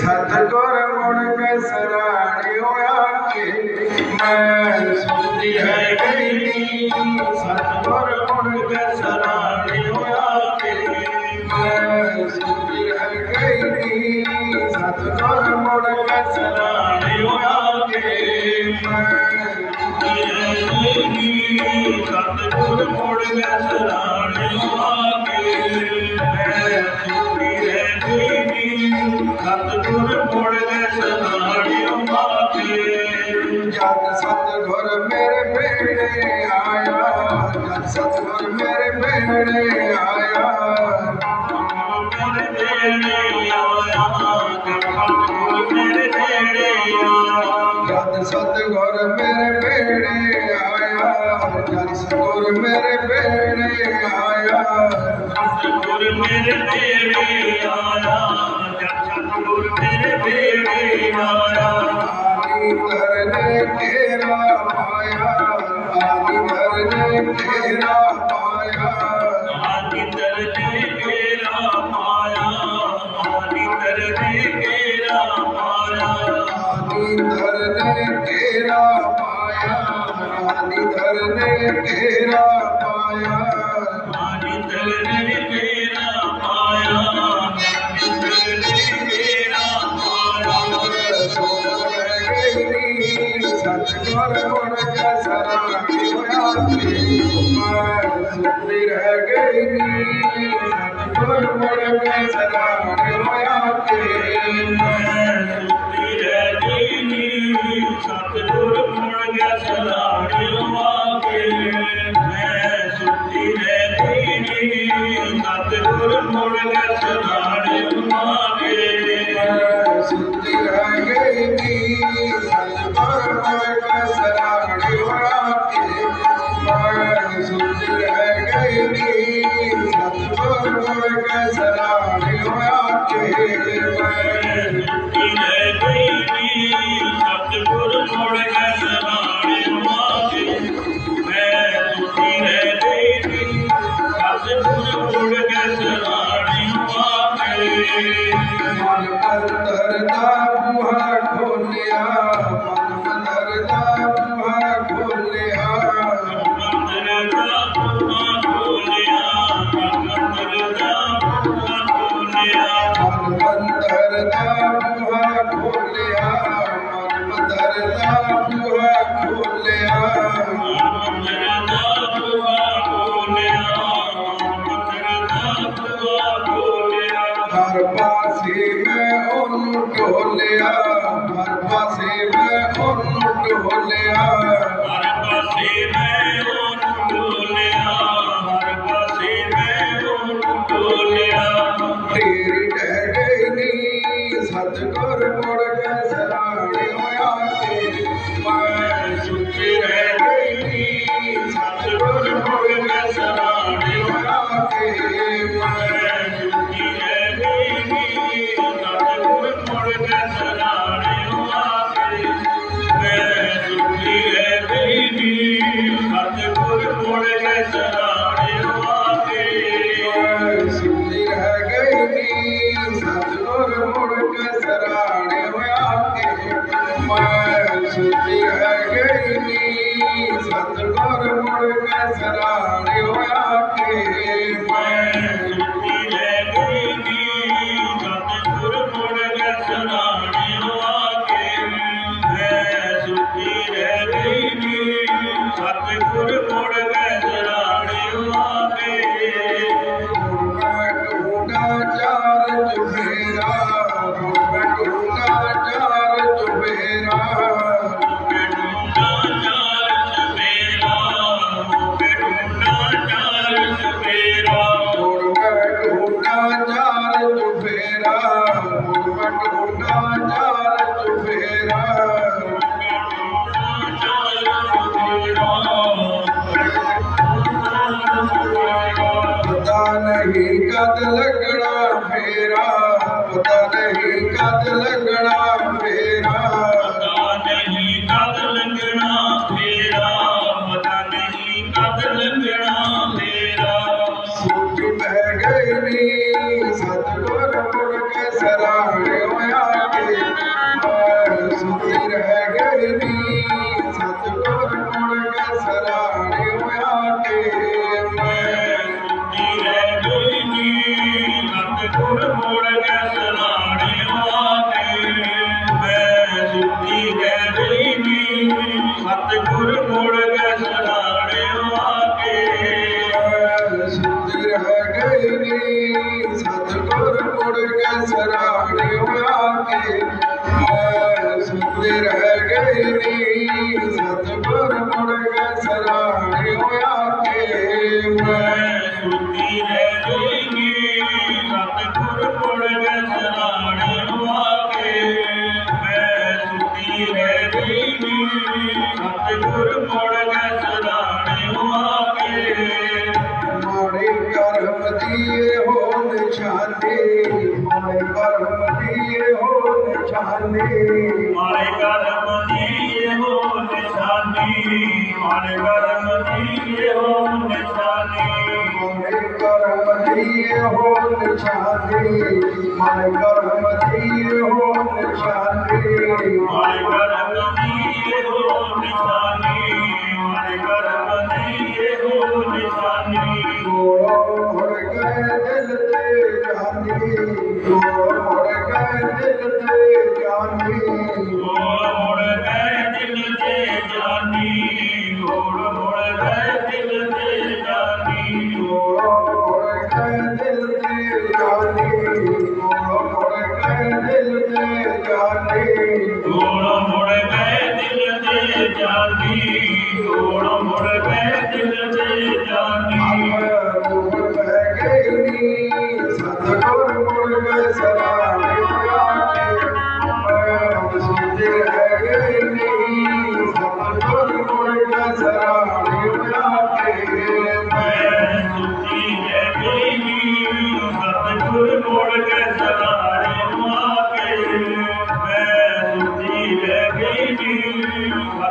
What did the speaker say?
सत कर मुड़ में सराणियो आके मैं सुनती है गई सत कर मुड़ में सराणियो आके मैं सुनती है गई सत कर मुड़ में सराणियो आके मैं सुनती है गई सत कर मुड़ में सराणियो आके जब सतगुर मेरे बेड़े आया। सतगुर मेरे बेड़े आया। जब सतगुर मेरे बेड़े आया। जब सतगुर मेरे बेड़े आया। सतगुर मेरे बेड़े आया सतगुर मेरे बेड़े आया मेरा माया तुम्हारी माया तुम्हारी दर्दी मेरा माया तुम्हारी दर्दी मेरा माया तुम्हारी दर्दी मेरा माया माया माया Gracias. ਧਰਨਾ ਢੋਲਿਆ ਹਰ ਪਾਸੇ ਮੈਂ ਉਹਨੂੰ ਢੋਲਿਆ ਹਰ ਪਾਸੇ ਮੈਂ ਮੇਰਾ ਪਤਾ ਨਹੀਂ ਕਦ ਲੱਗਣਾ ਮੇਰਾ। ਪਤਾ ਨਹੀਂ ਕਦ ਲੱਗਣਾ ਮੇਰਾ ਪਤਾ ਨਹੀਂ ਕਦ ਲੱਗਣਾ ਮੇਰਾ। ਸੁੱਟ ਪੈ ਗਈ ਨੀ ਸਤਗੁਰ ਮੁੜ ਕੇ ਸਰਾ घर मारे घर में हो निशानी मारे घर में ये हो निशानी। मारे घर में हो निशानी मारे घर में हो निशानी। मारे घर में